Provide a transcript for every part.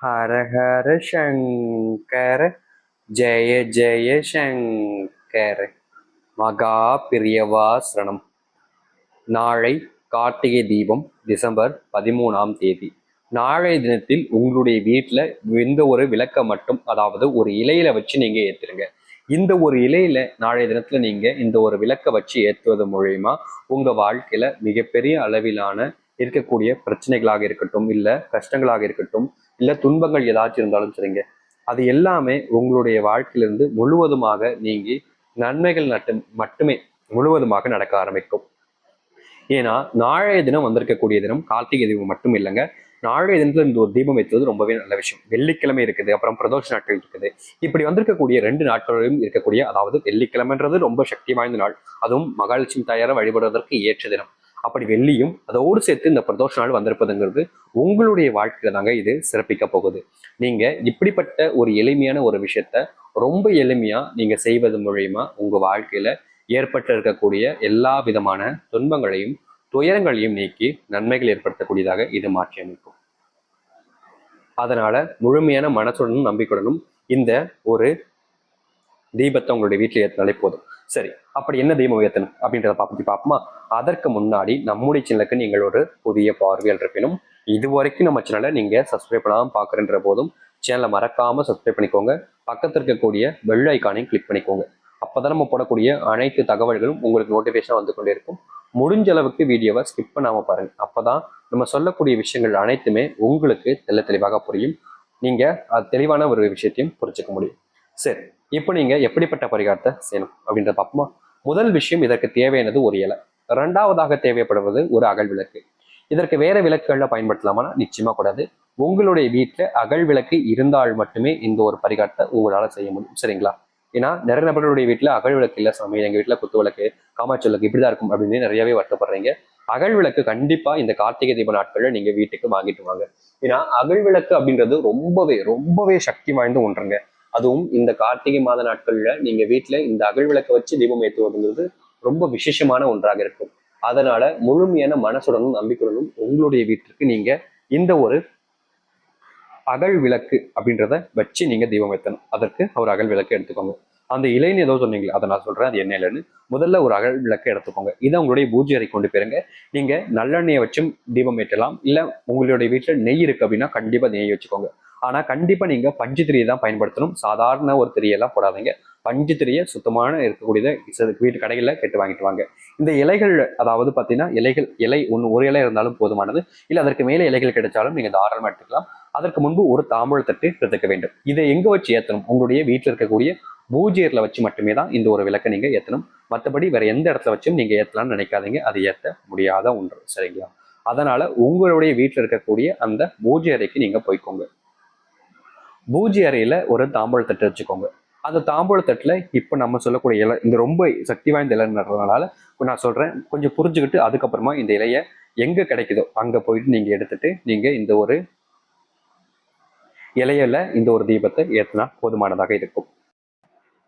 ஹர ஹர சங்கர ஜெய ஜெய சங்கர மகா பிரியவாசரணம் நாளை கார்த்திகை தீபம் டிசம்பர் பதிமூணாம் தேதி. நாளைய தினத்தில் உங்களுடைய வீட்டில் எந்த ஒரு விளக்கை மட்டும் அதாவது ஒரு இலையில வச்சு நீங்க ஏத்துருங்க. இந்த ஒரு இலையில நாளைய தினத்துல நீங்க இந்த ஒரு விளக்கை வச்சு ஏற்றுவது மூலயமா உங்க வாழ்க்கையில மிகப்பெரிய அளவிலான இருக்கக்கூடிய பிரச்சனைகளாக இருக்கட்டும் இல்ல கஷ்டங்களாக இருக்கட்டும் இல்ல துன்பங்கள் ஏதாச்சும் இருந்தாலும் சரிங்க. அது எல்லாமே உங்களுடைய வாழ்க்கையிலிருந்து முழுவதுமாக நீங்கி நன்மைகள் நட்டு மட்டுமே முழுவதுமாக நடக்க ஆரம்பிக்கும். ஏன்னா நாளைய தினம் வந்திருக்கக்கூடிய தினம் கார்த்திகை தீபம் மட்டும் இல்லைங்க. நாளைய தினத்துல இந்த ஒரு தீபம் வைத்தது ரொம்பவே நல்ல விஷயம். வெள்ளிக்கிழமை இருக்குது அப்புறம் பிரதோஷ நாட்கள் இருக்குது. இப்படி வந்திருக்கக்கூடிய ரெண்டு நாட்களிலும் இருக்கக்கூடிய அதாவது வெள்ளிக்கிழமைன்றது ரொம்ப சக்தி வாய்ந்த நாள். அதுவும் மகாலட்சுமி தாயாரை வழிபடுவதற்கு ஏற்ற தினம். அப்படி வெள்ளியும் அதோடு சேர்த்து இந்த பிரதோஷ நாள் வந்திருப்பதுங்கிறது உங்களுடைய வாழ்க்கையில தாங்க இது சிறப்பிக்க போகுது. நீங்க இப்படிப்பட்ட ஒரு எளிமையான ஒரு விஷயத்த ரொம்ப எளிமையா நீங்க செய்வது மூலயமா உங்க வாழ்க்கையில ஏற்பட்டு இருக்கக்கூடிய எல்லா விதமான துன்பங்களையும் துயரங்களையும் நீக்கி நன்மைகள் ஏற்படுத்தக்கூடியதாக இது மாற்றி அமைக்கும். அதனால முழுமையான மனசுடனும் நம்பிக்கையுடனும் இந்த ஒரு தீபத்தை உங்களுடைய வீட்டில் ஏற்றினாலே போதும். சரி அப்படி என்ன தீபம் ஏற்றணும் அப்படின்றத பற்றி பார்ப்போமா? அதற்கு முன்னாடி நம்முடைய சேனலுக்கு நீங்கள் ஒரு புதிய பார்வையில் இருப்பினும் இது வரைக்கும் நம்ம சேனலை நீங்கள் சப்ஸ்கிரைப் பண்ணாமல் பார்க்குறன்ற போதும் சேனலை மறக்காமல் சப்ஸ்கிரைப் பண்ணிக்கோங்க. பக்கத்தில் இருக்கக்கூடிய பெல் ஐக்கானையும் கிளிக் பண்ணிக்கோங்க. அப்போ நம்ம போடக்கூடிய அனைத்து தகவல்களும் உங்களுக்கு நோட்டிஃபிகேஷன் வந்து கொண்டே இருக்கும். முடிஞ்ச அளவுக்கு வீடியோவை ஸ்கிப் பண்ணாமல் பாருங்க. அப்பதான் நம்ம சொல்லக்கூடிய விஷயங்கள் அனைத்துமே உங்களுக்கு தெள்ள தெளிவாக புரியும். நீங்க அது தெளிவான ஒரு விஷயத்தையும் புரிஞ்சுக்க முடியும். சரி இப்போ நீங்கள் எப்படிப்பட்ட பரிகாரத்தை செய்யணும் அப்படின்றத பார்ப்போமா. முதல் விஷயம் இதற்கு தேவையானது ஒரு இலை. ரெண்டாவதாக தேவைப்படுவது ஒரு அகல் விளக்கு. இதற்கு வேற விளக்குகளில் பயன்படுத்தலாமா? நிச்சயமா கூடாது. உங்களுடைய வீட்டில் அகல் விளக்கு இருந்தால் மட்டுமே இந்த ஒரு பரிகாரத்தை உங்களால் செய்ய முடியும். சரிங்களா? ஏன்னா நிறைய நபர்களுடைய வீட்டில் அகல் விளக்கு இல்லை சாமி. எங்கள் வீட்டில் குத்து விளக்கு காமாட்சி விளக்கு இப்படிதான் இருக்கும் அப்படின்னு நிறையவே வருத்தப்படுறீங்க. அகல் விளக்கு கண்டிப்பா இந்த கார்த்திகை தீப நாட்களில் நீங்க வீட்டுக்கு வாங்கிட்டு வாங்க. ஏன்னா அகல் விளக்கு அப்படின்றது ரொம்பவே ரொம்பவே சக்தி வாய்ந்த ஒன்றுங்க. அதுவும் இந்த கார்த்திகை மாத நாட்கள்ல நீங்க வீட்டுல இந்த அகல் விளக்க வச்சு தீபம் ஏற்றுவதுங்கிறது ரொம்ப விசேஷமான ஒன்றாக இருக்கும். அதனால முழுமையான மனசுடனும் நம்பிக்கையுடனும் உங்களுடைய வீட்டிற்கு நீங்க இந்த ஒரு அகல் விளக்கு அப்படின்றத வச்சு நீங்க தீபம் ஏற்றணும் அதற்கு ஒரு அகல் விளக்கு எடுத்துக்கோங்க. அந்த இலைன்னு ஏதோ சொன்னீங்களே அதை நான் சொல்றேன் அது என்ன இல்லைன்னு முதல்ல ஒரு அகல் விளக்கு எடுத்துக்கோங்க. இதை உங்களுடைய பூஜை அறை கொண்டு போயிருங்க. நீங்க நல்லெண்ணெயை வச்சும் தீபம் ஏற்றலாம். இல்ல உங்களுடைய வீட்டில் நெய் இருக்கு அப்படின்னா கண்டிப்பா நெய் வச்சுக்கோங்க. ஆனால் கண்டிப்பாக நீங்கள் பஞ்சு திரியை தான் பயன்படுத்தணும். சாதாரண ஒரு திரியெல்லாம் போடாதீங்க. பஞ்சு திரியை சுத்தமான இருக்கக்கூடியதை வீட்டு கடைகளில் கெட்டு வாங்கிட்டு வாங்க. இந்த இலைகள் அதாவது பார்த்தீங்கன்னா இலைகள் இலை ஒன்று ஒரு இலை இருந்தாலும் போதுமானது. இல்லை அதற்கு மேலே இலைகள் கிடைச்சாலும் நீங்கள் தாராளமாக எடுத்துக்கலாம். அதற்கு முன்பு ஒரு தாம்பூலத்தட்டு எடுத்துக்க வேண்டும். இதை எங்கே வச்சு ஏற்றணும் உங்களுடைய வீட்டில் இருக்கக்கூடிய பூஜ்ஜியரில் வச்சு மட்டுமே தான் இந்த ஒரு விளக்கை நீங்கள் ஏற்றணும் மற்றபடி வேறு எந்த இடத்துல வச்சும் நீங்கள் ஏற்றலாம்னு நினைக்காதீங்க. அது ஏற்ற முடியாத ஒன்று. சரிங்களா? அதனால் உங்களுடைய வீட்டில் இருக்கக்கூடிய அந்த பூஜை அறைக்கு நீங்கள் போய்க்கோங்க. பூஜை அறையில ஒரு தாம்பூலத்தட்டு வச்சுக்கோங்க. அந்த தாம்பூலத்தட்டுல இப்போ நம்ம சொல்லக்கூடிய இலை இந்த ரொம்ப சக்தி வாய்ந்த இலைன்றதுனால நான் சொல்றேன் கொஞ்சம் புரிஞ்சுக்கிட்டு அதுக்கப்புறமா இந்த இலையை எங்க கிடைக்குதோ அங்க போயிட்டு நீங்க எடுத்துட்டு நீங்க இந்த ஒரு இலையில இந்த ஒரு தீபத்தை ஏற்றினா போதுமானதாக இருக்கும்.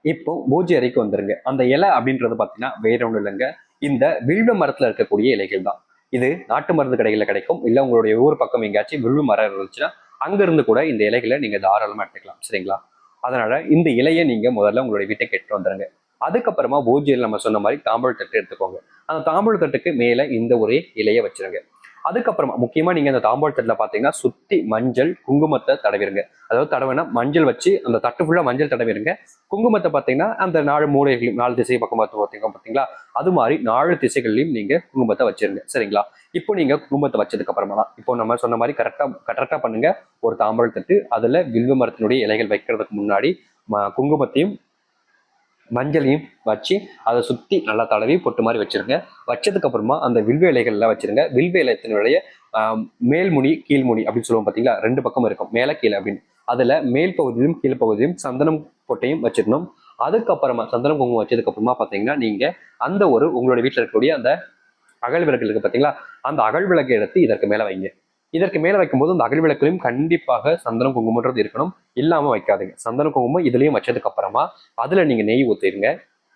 இப்போ பூஜை அறைக்கு வந்துருங்க. அந்த இலை அப்படின்றது பார்த்தீங்கன்னா வேற ஒன்றும் இல்லைங்க. இந்த வில்வ மரத்துல இருக்கக்கூடிய இலைகள் தான். இது நாட்டு மருந்து கடைகளில் கிடைக்கும். இல்லை உங்களுடைய ஊர் பக்கம் எங்கேயாச்சும் வில்வ மரம் இருந்துச்சுன்னா அங்க இருந்து கூட இந்த இலைகளை நீங்க தாராளமா எடுத்துக்கலாம் சரிங்களா? அதனால இந்த இலையை நீங்க முதல்ல உங்களுடைய வீட்டை கெட்டு வந்துருங்க. அதுக்கப்புறமா பூஜையில் நம்ம சொன்ன மாதிரி தாம்பூல் தட்டு எடுத்துக்கோங்க. அந்த தாம்பூல் தட்டுக்கு மேல இந்த ஒரே இலையை வச்சிருங்க. அதுக்கப்புறமா முக்கியமா நீங்க அந்த தாம்பாள் தட்டுல பாத்தீங்கன்னா சுத்தி மஞ்சள் குங்குமத்தை தடவிருங்க. அதாவது தடவைனா மஞ்சள் வச்சு அந்த தட்டு ஃபுல்லா மஞ்சள் தடவிருங்க. குங்குமத்தை பாத்தீங்கன்னா அந்த நாலு மூலைகளையும் நாலு திசை பக்கம் பார்த்து பார்த்தீங்க பாத்தீங்களா? அது மாதிரி நாலு திசைகள்லையும் நீங்க குங்குமத்தை வச்சிருங்க. சரிங்களா? இப்போ நீங்க குங்குமத்தை வச்சதுக்கு அப்புறமா இப்போ நம்ம சொன்ன மாதிரி கரெக்டா கரெக்டா பண்ணுங்க. ஒரு தாம்பல் தட்டு அதுல வில்வ மரத்தினுடைய இலைகள் வைக்கிறதுக்கு முன்னாடி குங்குமத்தையும் மஞ்சளையும் வச்சு அதை சுற்றி நல்லா தடவி பொட்டு மாதிரி வச்சுருங்க. வச்சதுக்கப்புறமா அந்த வில்வேலைகள்லாம் வச்சுருங்க. வில்வேலத்தினுடைய வில்வ இலையத்தினுடைய மேல்முடி கீழ்முடி அப்படின்னு சொல்லுவோம் பார்த்தீங்களா ரெண்டு பக்கம் இருக்கும். மேலே கீழே அப்படின்னு. அதில் மேல் பகுதியிலும் கீழ் பகுதியும் சந்தனம் பொட்டையும் வச்சிடணும். அதுக்கப்புறமா சந்தனம் குங்குமம் வச்சதுக்கப்புறமா பார்த்தீங்கன்னா நீங்கள் அந்த ஒரு உங்களோட வீட்டில் இருக்கக்கூடிய அந்த அகல் விளக்கு பார்த்தீங்களா அந்த அகல் விளக்கை எடுத்து இதற்கு மேலே வைங்க. இதற்கு மேலே வைக்கும்போது அந்த அகல் விளக்குலையும் கண்டிப்பாக சந்தனம் குங்குமன்றது இருக்கணும். இல்லாமல் வைக்காதீங்க. சந்தனம் குங்குமம் இதுலேயும் வச்சதுக்கு அப்புறமா அதில் நீங்கள் நெய் ஊற்றிடுங்க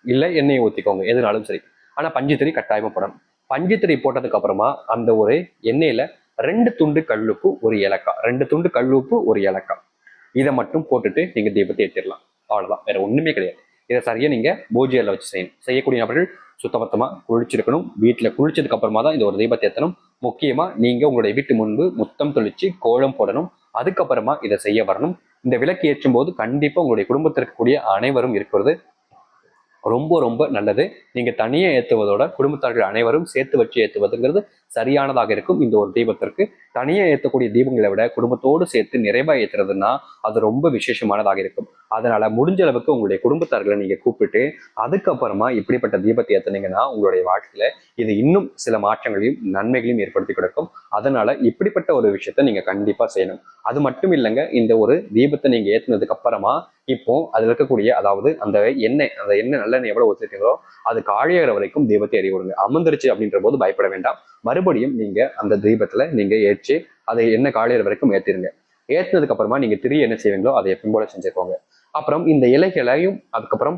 இல்லை எண்ணெயை ஊற்றிக்கோங்க எதுனாலும் சரி. ஆனால் பஞ்சுத்திரி கட்டாயமாக போடணும். பஞ்சுத்திரி போட்டதுக்கு அப்புறமா அந்த ஒரு எண்ணெயில் ரெண்டு துண்டு கல்லுப்பு ஒரு ஏலக்காய். ரெண்டு துண்டு கல்லுப்பு ஒரு ஏலக்காய். இதை மட்டும் போட்டுட்டு நீங்க தீபத்தை ஏற்றிடலாம் அவ்வளோதான் வேற ஒண்ணுமே கிடையாது. இதை சரியா நீங்க பூஜையில் வச்சு செய்யணும். செய்யக்கூடிய நபர்கள் சுத்தபத்தமா குளிச்சிருக்கணும். வீட்டில் குளிச்சதுக்கு அப்புறமா தான் இந்த ஒரு தீபத்தை ஏற்றணும் முக்கியமா நீங்க உங்களுடைய வீட்டு முன்பு முத்தம் தொளிச்சு கோலம் போடணும். அதுக்கப்புறமா இதை செய்ய வரணும். இந்த விளக்கு ஏற்றும் போது கண்டிப்பா உங்களுடைய குடும்பத்தில் இருக்கக்கூடிய அனைவரும் இருக்கிறது. ரொம்ப ரொம்ப நல்லது. நீங்க தனியே ஏற்றுவதோட குடும்பத்தார்கள் அனைவரும் சேர்த்து வச்சு ஏற்றுவதுங்கிறது சரியானதாக இருக்கும். இந்த ஒரு தீபத்திற்கு தனியாக ஏற்றக்கூடிய தீபங்களை விட குடும்பத்தோடு சேர்த்து நிறைவா ஏத்துறதுன்னா அது ரொம்ப விசேஷமானதாக இருக்கும். அதனால முடிஞ்ச அளவுக்கு உங்களுடைய குடும்பத்தார்களை நீங்க கூப்பிட்டு அதுக்கப்புறமா இப்படிப்பட்ட தீபத்தை ஏத்துனீங்கன்னா உங்களுடைய வாழ்க்கையில இது இன்னும் சில மாற்றங்களையும் நன்மைகளையும் ஏற்படுத்தி கொடுக்கும். அதனால இப்படிப்பட்ட ஒரு விஷயத்த நீங்க கண்டிப்பா செய்யணும். அது மட்டும் இல்லைங்க இந்த ஒரு தீபத்தை நீங்க ஏத்துனதுக்கு அப்புறமா இப்போ அதுல இருக்கக்கூடிய அதாவது அந்த எண்ணெய் அந்த எண்ணெய் நல்லெண்ணெய் எவ்வளவு ஊற்றிருக்கீங்களோ அது காழியாகிற வரைக்கும் தீபத்தை எறிவிடுங்க அமர்ந்துருச்சு அப்படின்ற போது பயப்பட வேண்டாம். மறுபடியும் நீங்க அந்த தீபத்துல நீங்க ஏற்றி அதை என்ன காலையிற வரைக்கும் ஏற்றிருங்க ஏற்றினதுக்கு அப்புறமா நீங்க திரி என்ன செய்வீங்களோ அதை எப்பவும் போல செஞ்சுக்கோங்க அப்புறம் இந்த இலைகளையும் அதுக்கப்புறம்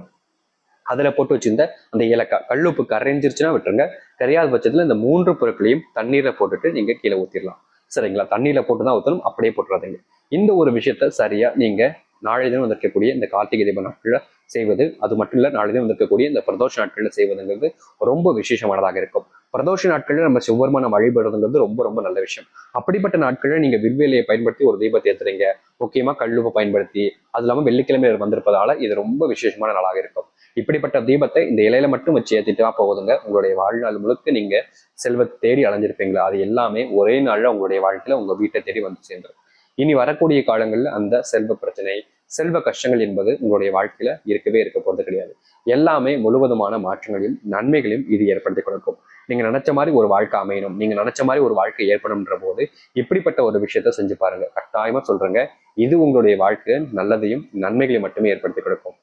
அதில் போட்டு வச்சிருந்த அந்த ஏலக்காய் கல்லுப்பு கரைஞ்சிருச்சுன்னா விட்டுருங்க. கரையாத பட்சத்தில் இந்த மூன்று பொருட்களையும் தண்ணீரை போட்டுட்டு நீங்கள் கீழே ஊற்றிடலாம் சரிங்களா? தண்ணீரில் போட்டு தான் ஊற்றணும் அப்படியே போட்டுறாதீங்க. இந்த ஒரு விஷயத்த சரியாக நீங்கள் நாளை தினம் வந்திருக்கக்கூடிய இந்த கார்த்திகை தீப நாட்களில் செய்வது அது மட்டும் இல்லை நாளை தினம் வந்திருக்கக்கூடிய இந்த பிரதோஷ நாட்களில் செய்வதுங்கிறது ரொம்ப விசேஷமானதாக இருக்கும். பிரதோஷ நாட்களில் நம்ம சிவபெருமான வழிபடுறதுங்கிறது ரொம்ப ரொம்ப நல்ல விஷயம். அப்படிப்பட்ட நாட்களில் நீங்க விண்வெளியை பயன்படுத்தி ஒரு தீபத்தை ஏத்துறீங்க. முக்கியமா கல்லுப்பை பயன்படுத்தி அது இல்லாமல் வெள்ளிக்கிழமை வந்திருப்பதால இது ரொம்ப விசேஷமான நாளாக இருக்கும். இப்படிப்பட்ட தீபத்தை இந்த இலையில மட்டும் வச்சு ஏத்திட்டா போகுதுங்க உங்களுடைய வாழ்நாள் முழுக்க நீங்க செல்வத்தை தேடி அலைஞ்சிருப்பீங்களா? அது எல்லாமே ஒரே நாள்ல உங்களுடைய வாழ்க்கையில உங்க வீட்டை தேடி வந்து சேர்ந்துடும் இனி வரக்கூடிய காலங்களில் அந்த செல்வ பிரச்சனை செல்வ கஷ்டங்கள் என்பது உங்களுடைய வாழ்க்கையில இருக்கவே இருக்க போகிறது கிடையாது. எல்லாமே முழுவதுமான மாற்றங்களையும் நன்மைகளையும் இது ஏற்படுத்தி கொடுக்கும். நீங்க நினைச்ச மாதிரி ஒரு வாழ்க்கை அமையணும். நீங்க நினைச்ச மாதிரி ஒரு வாழ்க்கை ஏற்படும்ன்ற போது இப்படிப்பட்ட ஒரு விஷயத்த செஞ்சு பாருங்க. கட்டாயமா சொல்றேங்க. இது உங்களுடைய வாழ்க்கையில நல்லதையும் நன்மைகளையும் மட்டுமே ஏற்படுத்தி கொடுக்கும்.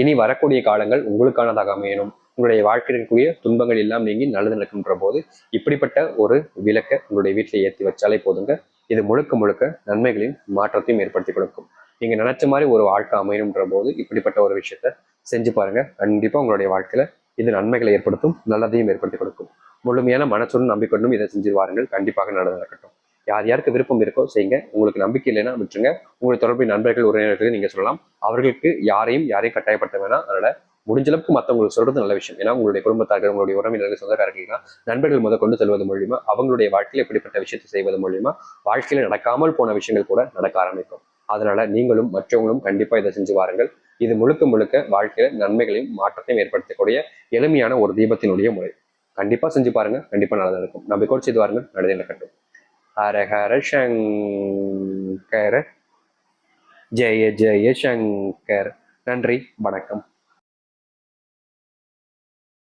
இனி வரக்கூடிய காலங்கள் உங்களுக்கானதாக அமையணும். உங்களுடைய வாழ்க்கையில் இருக்கக்கூடிய துன்பங்கள் எல்லாம் நீங்கி நல்லது நடக்குன்ற போது இப்படிப்பட்ட ஒரு விளக்கை உங்களுடைய வீட்டில் ஏற்றி வச்சாலே போதுங்க. இது முழுக்க முழுக்க நன்மைகளையும் மாற்றத்தையும் ஏற்படுத்தி கொடுக்கும். நீங்க நினைச்ச மாதிரி ஒரு வாழ்க்கை அமையணுன்ற போது இப்படிப்பட்ட ஒரு விஷயத்த செஞ்சு பாருங்க. கண்டிப்பா உங்களுடைய வாழ்க்கையில இது நன்மைகளை ஏற்படுத்தும் நல்லதையும் ஏற்படுத்தி கொடுக்கும். முழுமையான மனசுடன் நம்பிக்கொண்டும் இதை செஞ்சு வாருங்கள் கண்டிப்பாக நல்லது நடக்கட்டும் யார் யாருக்கு விருப்பம் இருக்கோ செய்யுங்க. உங்களுக்கு நம்பிக்கை இல்லைன்னா விட்டுருங்க. உங்களுக்கு தொடர்பு நண்பர்கள் உறவினர்களுக்கு நீங்க சொல்லலாம். அவர்களுக்கு யாரையும் யாரையும் கட்டாயப்படுத்த வேணாம். அதனால முடிஞ்ச அளவுக்கு மற்றவங்களுக்கு சொல்றது நல்ல விஷயம். ஏன்னா உங்களுடைய குடும்பத்தார்கள் உங்களுடைய உறவினர்கள் சொந்தக்காரர்கள்லாம் நண்பர்கள் முத கொண்டு செல்வது மூலியமா அவங்களுடைய வாழ்க்கையில் இப்படிப்பட்ட விஷயத்தை செய்வது மூலியமா வாழ்க்கையில் நடக்காமல் போன விஷயங்கள் கூட நடக்க ஆரம்பிக்கும். அதனால நீங்களும் மற்றவங்களும் கண்டிப்பா இதை செஞ்சு வாருங்கள். இது முழுக்க முழுக்க வாழ்க்கையில நன்மைகளையும் மாற்றத்தையும் ஏற்படுத்தக்கூடிய எளிமையான ஒரு தீபத்தினுடைய முறை. கண்டிப்பா செஞ்சு பாருங்க. கண்டிப்பா நல்லதா இருக்கும். நம்பிக்கோடு செய்து பாருங்க நல்லதே நடக்கட்டும் ஹரஹர சங்கர. ஜெய ஜெய சங்கர். நன்றி. வணக்கம்.